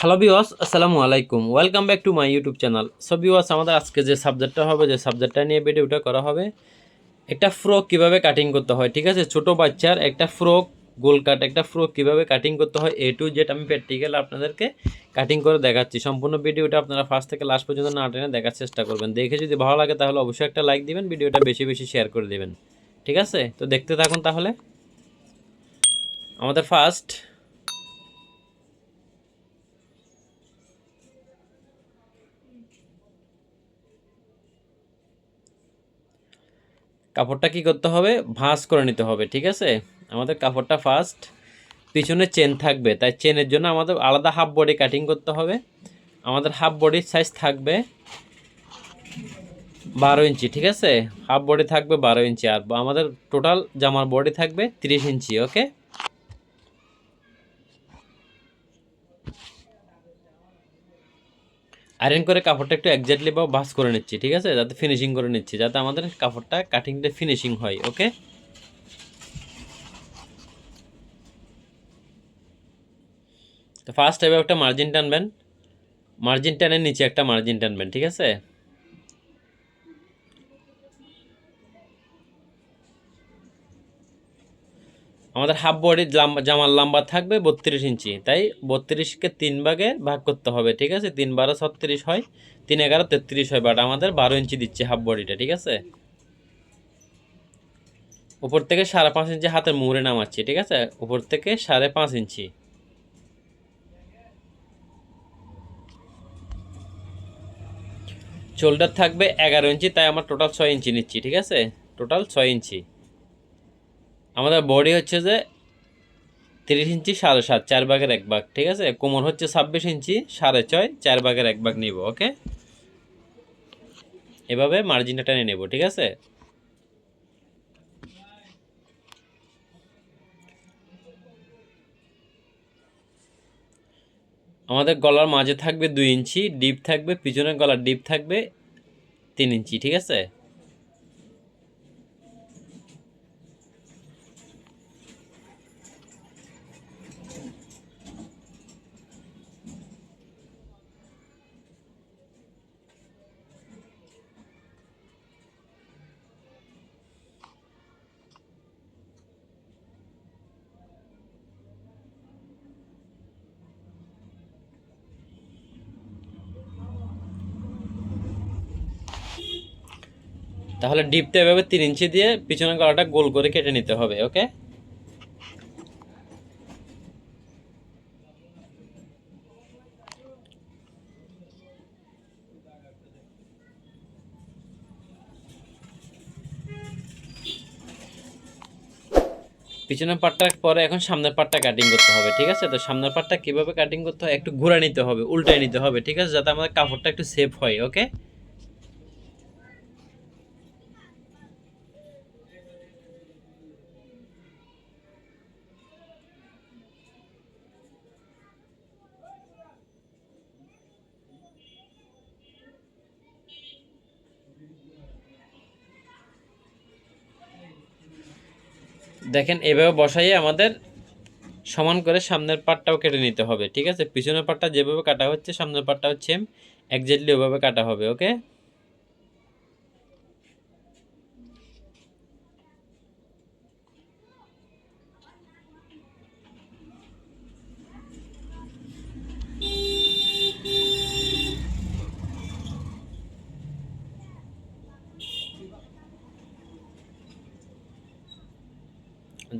Hello বিওয়াস আসসালামু আলাইকুম welcome back to my YouTube channel so viewers আমাদের আজকে যে সাবজেক্টটা হবে, যে সাবজেক্টটা নিয়ে ভিডিওটা করা হবে, একটা ফ্রক কীভাবে কাটিং করতে হয়, ঠিক আছে? ছোট বাচ্চার একটা ফ্রক গোল কাট একটা ফ্রক কীভাবে কাটিং করতে হয় এ টু জেড আমি প্র্যাকটিক্যাল আপনাদেরকে কাটিং করে দেখাচ্ছি। সম্পূর্ণ ভিডিওটা আপনারা ফার্স্ট থেকে লাস্ট পর্যন্ত না টেনে দেখার চেষ্টা করবেন। দেখে যদি ভালো লাগে, তাহলে অবশ্যই একটা লাইক দিবেন ভিডিওটা বেশি বেশি শেয়ার করে দেবেন। ঠিক আছে? তো দেখতে থাকুন তাহলে। আমাদের ফার্স্ট কাপড়টা কি করতে হবে? ভাঁজ করে নিতে হবে, ঠিক আছে? আমাদের কাপড়টা ফার্স্ট পিছনে চেন থাকবে, তাই চেনের জন্য আমাদের আলাদা হাফ বডি কাটিং করতে হবে। আমাদের হাফ বডির সাইজ থাকবে বারো ইঞ্চি, ঠিক আছে? হাফ বডি থাকবে বারো ইঞ্চি, আর আমাদের টোটাল জামার বডি থাকবে তিরিশ ইঞ্চি ওকে আয়রন করে কাপড়টা একটু একজাক্টলি বা ভাস করে নিচ্ছি, ঠিক আছে? যাতে ফিনিশিং করে নিচ্ছি, যাতে আমাদের কাপড়টা কাটিংটা ফিনিশিং হয় ওকে তো ফার্স্ট এভাবে একটা মার্জিন টানবেন। মার্জিন টানের নিচে একটা মার্জিন টানবেন, ঠিক আছে? আমাদের হাফ বডি জামার লম্বা থাকবে বত্রিশ ইঞ্চি, তাই বত্রিশকে তিন ভাগে ভাগ করতে হবে, ঠিক আছে? তিন বারো ছত্রিশ হয়, তিন এগারো তেত্রিশ হয় বাট আমাদের বারো ইঞ্চি দিচ্ছে হাফ বডিটা ঠিক আছে? উপর থেকে সাড়ে পাঁচ ইঞ্চি হাতের মুড়ে নামাচ্ছি, ঠিক আছে? উপর থেকে সাড়ে পাঁচ ইঞ্চি। শোল্ডার থাকবে এগারো ইঞ্চি, তাই আমার টোটাল ছয় ইঞ্চি নিচ্ছি, ঠিক আছে? টোটাল ছয় ইঞ্চি। আমাদের বডি হচ্ছে যে তিরিশ ইঞ্চি সাড়ে সাত, চার ভাগের এক ভাগ, ঠিক আছে? কোমর হচ্ছে ছাব্বিশ ইঞ্চি সাড়ে ছয়, চার ভাগের এক ভাগ নিব, ওকে? এভাবে মার্জিনটা টেনে নেব, ঠিক আছে? আমাদের গলার মাঝে থাকবে দুই ইঞ্চি ডিপ থাকবে, পিছনের গলার ডিপ থাকবে তিন ইঞ্চি, ঠিক আছে? তাহলে ডিপটা এভাবে তিন ইঞ্চি দিয়ে পিছনের গলাটা গোল করে কেটে নিতে হবে, ওকে? পিছনের পাটটার পরে এখন সামনের পাটটা কাটিং করতে হবে, ঠিক আছে? তো সামনের পাটটা কীভাবে কাটিং করতে হয়, একটু ঘুরা নিতে হবে, উল্টায় নিতে হবে, ঠিক আছে? যাতে আমাদের কাপড়টা একটু সেফ হয়, ওকে? দেখেন, এভাবে বসাইয়ে আমাদের সমান করে সামনের পাটটাও কেটে নিতে হবে, ঠিক আছে? পিছনের পাটটা যেভাবে কাটা হচ্ছে, সামনের পাটটা হচ্ছে একজাক্টলি ওভাবে কাটা হবে ওকে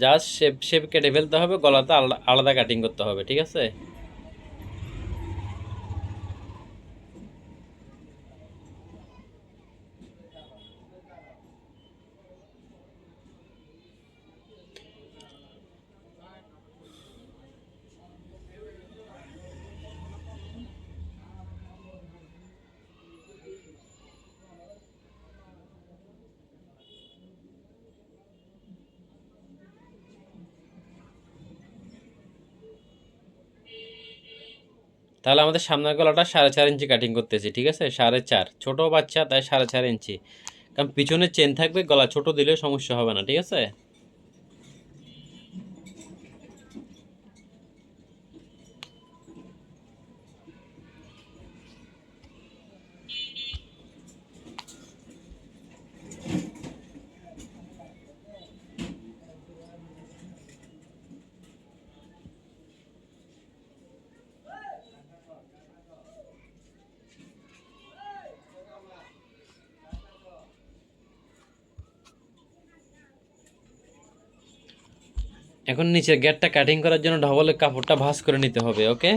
জাস্ট শেপ শেপ কেটে ফেলতে হবে গলাতে আলাদা আলাদা কাটিং করতে হবে ঠিক আছে? তাহলে আমাদের সামনের গলাটা সাড়ে চার ইঞ্চি কাটিং করতেছি, ঠিক আছে? সাড়ে চার। ছোটো বাচ্চা, তাই সাড়ে চার ইঞ্চি। কারণ পিছনে চেন থাকবে, গলা ছোট দিলে সমস্যা হবে না, ঠিক আছে? এখন নিচের গেটটা কাটিং করার জন্য ডবলের কাপড়টা ভাঁজ করে নিতে হবে ওকে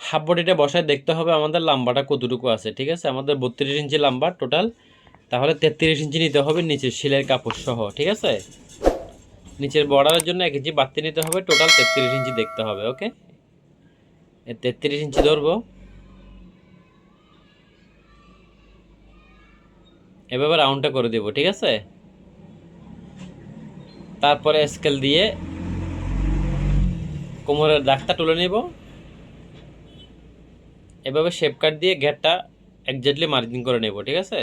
হাফ বডিটা বসায় দেখতে হবে আমাদের লাম্বাটা কতটুকু আছে, ঠিক আছে? আমাদের বত্রিশ ইঞ্চি লাম্বা টোটাল তাহলে তেত্রিশ ইঞ্চি নিতে হবে নিচের শিলের কাপড় সহ, ঠিক আছে? নিচের বর্ডারের জন্য এক ইঞ্চি বাড়তি নিতে হবে, টোটাল তেত্রিশ ইঞ্চি দেখতে হবে, ওকে? তেত্রিশ ইঞ্চি ধরবো। এভাবে রাউন্ডটা করে দেবো, ঠিক আছে? তারপরে স্কেল দিয়ে কোমরের দাগটা তুলে নেব। এভাবে শেপ কাট দিয়ে ঘেরটা একজাক্টলি মার্জিন করে নেব, ঠিক আছে?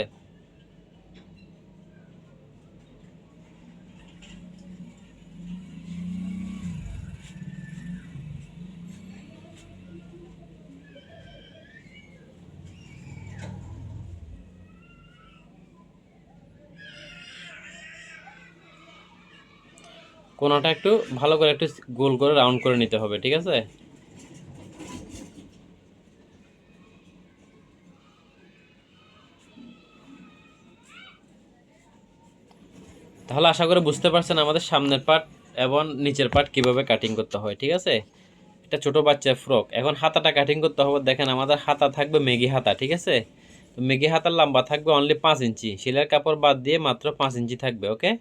কোনাটা একটু ভালো করে একটু গোল করে রাউন্ড করে নিতে হবে, ঠিক আছে? তাহলে আশা করে বুঝতে পারছেন আমাদের সামনের পার্ট এবং নিচের পার্ট কীভাবে কাটিং করতে হয়, ঠিক আছে? এটা ছোট বাচ্চার ফ্রক এখন হাতাটা কাটিং করতে হবে, দেখেন আমাদের হাতা থাকবে মেগি হাতা, ঠিক আছে? তো মেগি হাতার লম্বা থাকবে অনলি পাঁচ ইঞ্চি। শিলের কাপড় বাদ দিয়ে মাত্র পাঁচ ইঞ্চি থাকবে ওকে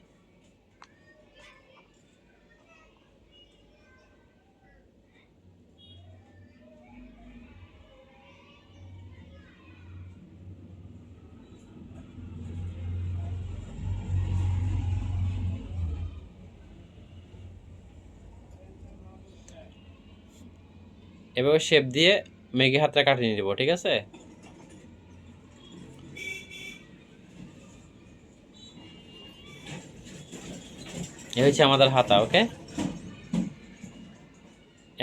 এভাবে শেপ দিয়ে মেঘে হাতটা কাটিয়ে নিয়ে দেবো ঠিক আছে? এ হচ্ছে আমাদের হাতা ওকে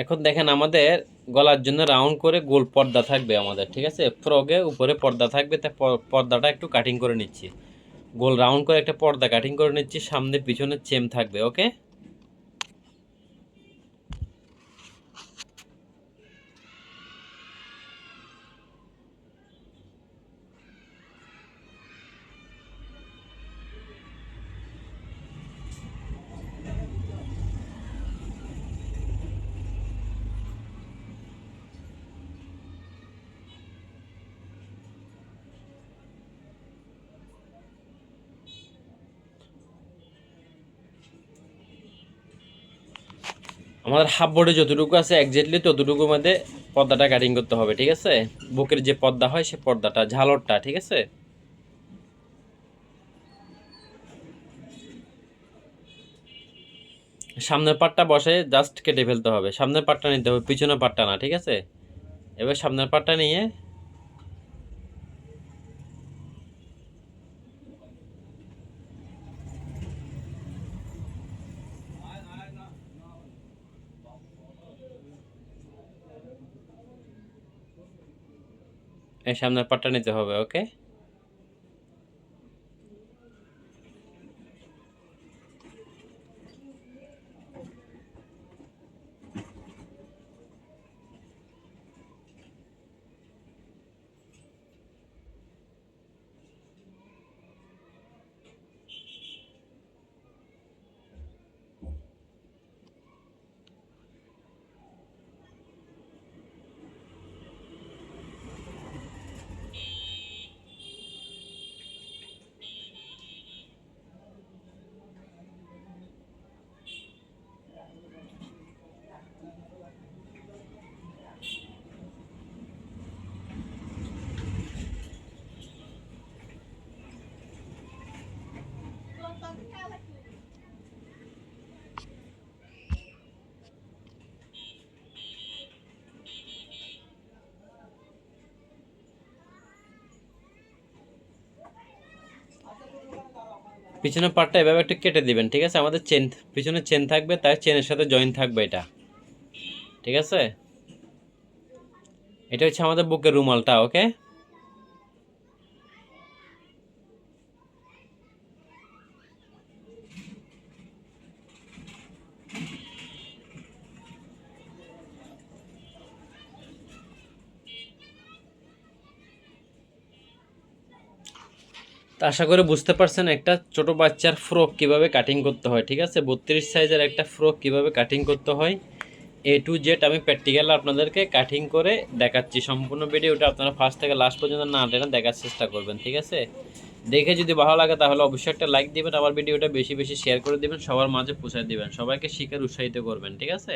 এখন দেখেন আমাদের গলার জন্য রাউন্ড করে গোল পর্দা থাকবে আমাদের, ঠিক আছে? ফ্রগে উপরে পর্দা থাকবে, তা পর্দাটা একটু কাটিং করে নিচ্ছি। গোল রাউন্ড করে একটা পর্দা কাটিং করে নিচ্ছি, সামনে পিছনে চেম থাকবে ওকে আমাদের হাফ বোর্ডে যতটুকু আছে একজাক্টলি ততটুকুর মধ্যে পর্দাটা কাটিং করতে হবে, ঠিক আছে? বুকের যে পর্দা হয় সে পর্দাটা, ঝালরটা, ঠিক আছে? সামনের পাটটা বসে জাস্ট কেটে ফেলতে হবে, সামনের পাটটা নিতে হবে, পিছনের পাটটা না, ঠিক আছে? এবার সামনের পাটটা নিয়ে এই সামনের পাটটা নিতে হবে ওকে পিছনের পার্টটা এভাবে একটু কেটে দিবেন, ঠিক আছে? আমাদের চেন পিছনে চেন থাকবে তাই চেনের সাথে জয়েন থাকবে এটা। ঠিক আছে? এটা হচ্ছে আমাদের বুকের রুমালটা ওকে আশা করে বুঝতে পারছেন একটা ছোট বাচ্চার ফ্রক কীভাবে কাটিং করতে হয়, ঠিক আছে? বত্রিশ সাইজের একটা ফ্রক কীভাবে কাটিং করতে হয় এ টু জেড আমি প্র্যাকটিক্যাল আপনাদেরকে কাটিং করে দেখাচ্ছি। সম্পূর্ণ ভিডিওটা আপনারা ফার্স্ট থেকে লাস্ট পর্যন্ত না টেনে দেখার চেষ্টা করবেন, ঠিক আছে? দেখে যদি ভালো লাগে তাহলে অবশ্যই একটা লাইক দিবেন আমার ভিডিওটা বেশি বেশি শেয়ার করে দিবেন, সবার মাঝে পৌঁছায় দিবেন, সবাইকে শিখার উৎসাহিত করবেন, ঠিক আছে?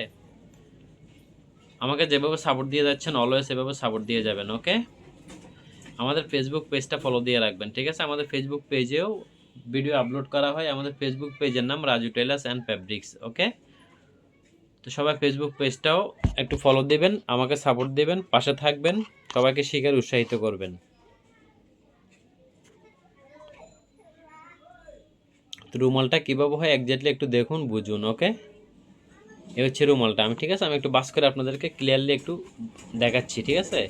আমাকে যেভাবে সাপোর্ট দিয়ে যাচ্ছেন অলওয়েজ সেভাবে সাপোর্ট দিয়ে যাবেন ওকে আমাদের ফেসবুক পেজটা ফলো দিয়ে রাখবেন, ঠিক আছে? আমাদের ফেসবুক পেজেও ভিডিও আপলোড করা হয়। আমাদের ফেসবুক পেজের নাম Raju tailors and fabrics okay তো সবাই ফেসবুক পেজটাও একটু ফলো দিবেন, আমাকে সাপোর্ট দেবেন, পাশে থাকবেন, সবাইকে শিখার উৎসাহিত করবেন। তো রুমালটা কীভাবে হয় একজাক্টলি একটু দেখুন, বুঝুন ওকে এ হচ্ছে রুমালটা। আমি, ঠিক আছে? আমি একটু বাস করে আপনাদেরকে ক্লিয়ারলি একটু দেখাচ্ছি, ঠিক আছে?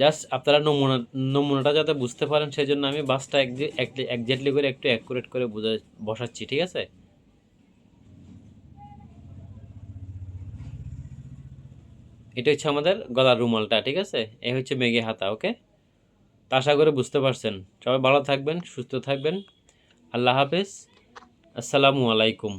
জাস্ট আপনারা নমুনা, নমুনাটা যাতে বুঝতে পারেন সেই জন্য আমি বাসটা একজাক্টলি করে একটু অ্যাকুরেট করে বোঝা, বসাচ্ছি, ঠিক আছে? এটা হচ্ছে আমাদের গলার রুমালটা, ঠিক আছে? এ হচ্ছে মেঘে হাতা, ওকে? তা আশা করে বুঝতে পারছেন। সবাই ভালো থাকবেন, সুস্থ থাকবেন। আল্লাহ হাফেজ। আসসালামু আলাইকুম।